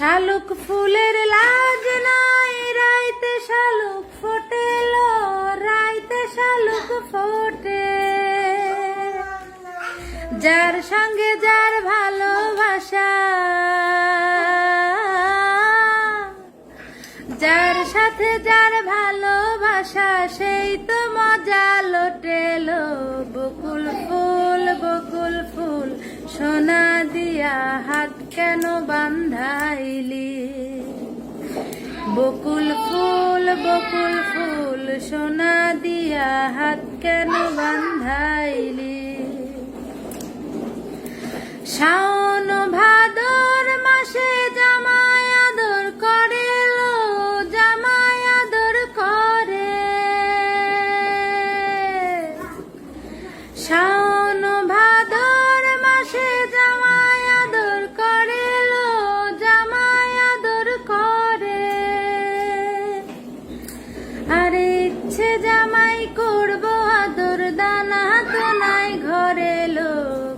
শালুক ফুলের লাজ নাই, রাইতে শালুক ফোটেল, রাইতে শালুক ফোটে। যার সঙ্গে যার ভালোবাসা, যার সাথে যার ভালোবাসা, সেই তো মজা লোটেলো। বকুল ফুল বকুল ফুল, সোনা দিয়া হাত কেন বান্ধাইলি বকুল ফুল বকুল ফুল সোনা দিয়া হাত কেন বান্ধাইলি? শাওন ভাদর ইচ্ছে জামাই করব আদর দানা তো নাই ঘরে লো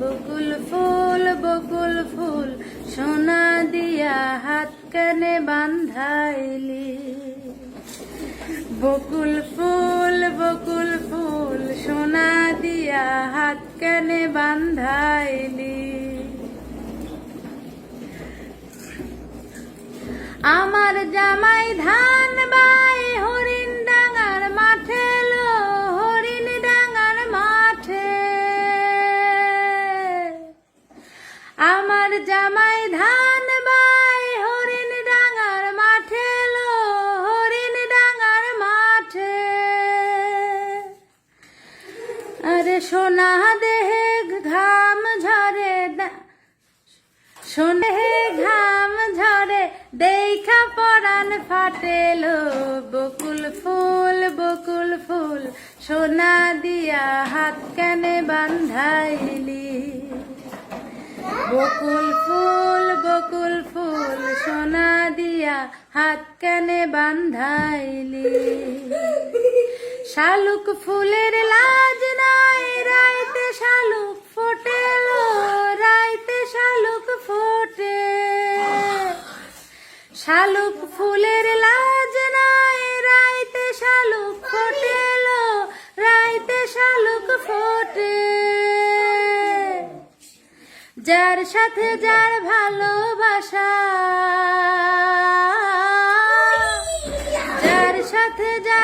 বকুল ফুল বকুল ফুল, সোনা দিয়া হাত কানে বান্ধাইলি। বকুল ফুল বকুল ফুল, সোনা দিয়া হাত কানে বান্ধাইলি। আমার জামাই ধান বাই আরে সোনা দেহে ঘাম ঝরে শোনে ঘাম ঝরে, দেখা পরাণ ফাটেলো, বকুল ফুল বকুল ফুল, সোনা দিয়া হাত কানে বান্ধাইলি। বকুল ফুল বকুল ফুল, সোনা দিয়া হাত কানে বান্ধাইলি। শালুক ফুলের লাজ শালুক ফোটেল, রাইতে শালুক ফোটে। শালুক ফুলের লাজ নাই, রাইতে শালুক ফোটেল, রাইতে শালুক ফোটে। যার সাথে যার ভালোবাসা, যার সাথে যার